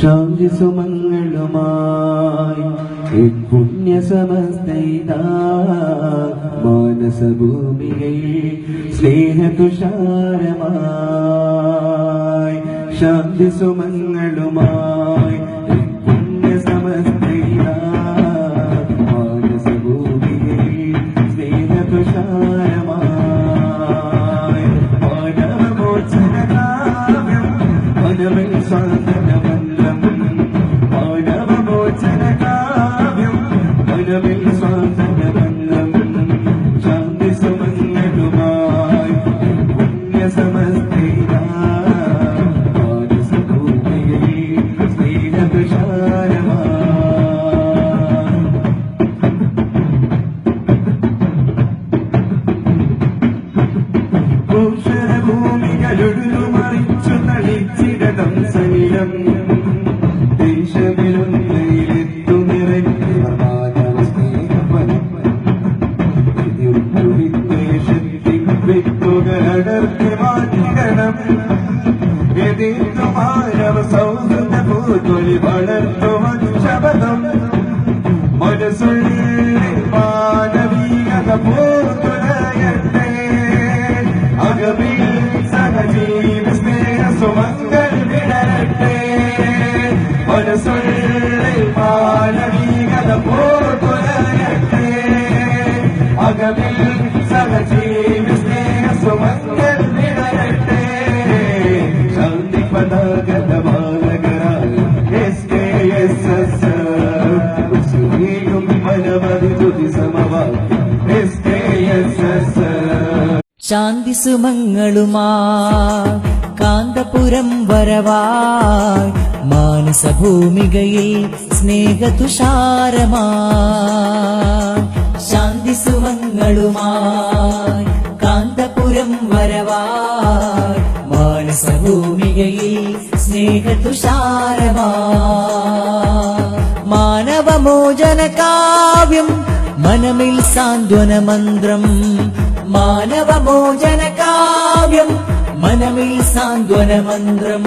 ശാന്തി സുമങ്ങളുമായി പുണ്യ സമസ്തൈതാ മാനസഭൂമികയിൽ സ്നേഹതുഷാരമായി. ശാന്തി സുമങ്ങളുമായി മനമിൽ സ്വാതന്ത്രമന്ത്രം എതിർത്തു മാനവ സൗഹൃദ പൂത്തൊലി വളർത്തുവാൻ ശബദം മനസ്സുള്ളിൽ മാനവീയത പൂത്തുലയട്ടെ അകമിൽ സഹജീവ സ്നേഹ സുമങ്ങൾ വിടരട്ടെ മനസ്സുള്ളിൽ മാനവീയത പൂത്തുലയട്ടെ അകമിൽ സഹജീവ പരമതി തുതി സമവാക്യം ശാന്തി സുമങ്ങളുമാ കാന്തപുരം വരവായി മാനസഭൂമികയിൽ സ്നേഹതുഷാരമായി ശാന്തി സുമങ്ങളുമായി കാന്തപുരം വരവായി മാനസഭൂമികയിൽ സ്നേഹതുഷാരമാ. മാനവമോചന കാവ്യം മനമിൽ സാന്ത്വന മന്ത്രം. മാനവമോചന കാവ്യം മനമിൽ സാന്ത്വന മന്ത്രം.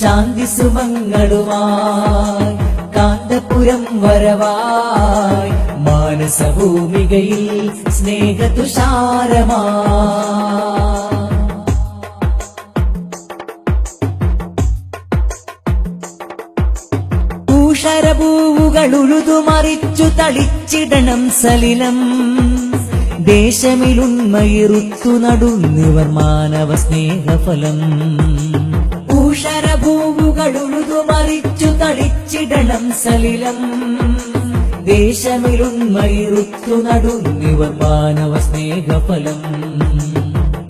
ശാന്തി സുമങ്ങളുമായി കാന്തപുരം വരവായി മാനസഭൂമികയിൽ സ്നേഹതുഷാരമാ ൂഷരപൂവുകൾ ഉഴുതുമറിച്ചു തളിച്ചിടണം സലിലം. ദേശമിലുണ്മയിറുത്തു നടുന്നിവർ മാനവ സ്നേഹഫലം. ഊഷരഭൂവുകളുതു മറിച്ചു തളിച്ചിടണം സലിലം. ദേശമിലുണ്മയിറുത്തു നടുന്നിവർ മാനവ സ്നേഹഫലം.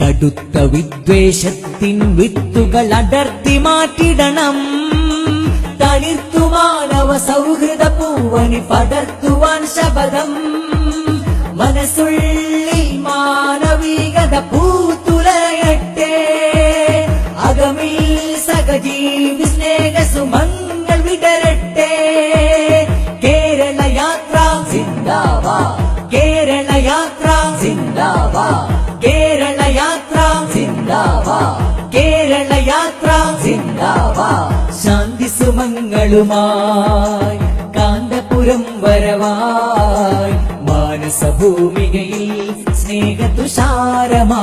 കടുത്ത വിദ്വേഷത്തിൻ വിത്തുകൾ അടർത്തി മാറ്റിടണം. ತಣಿರ್ತು ಮಾನವ ಸೌಹೃದ ಪೂವನಿ ಪದರ್ತು ವಂಶಪದಂ സുമങ്ങളുമായി കാന്തപുരം വരവായി മാനസഭൂമികയിൽ സ്നേഹതുഷാരമായി.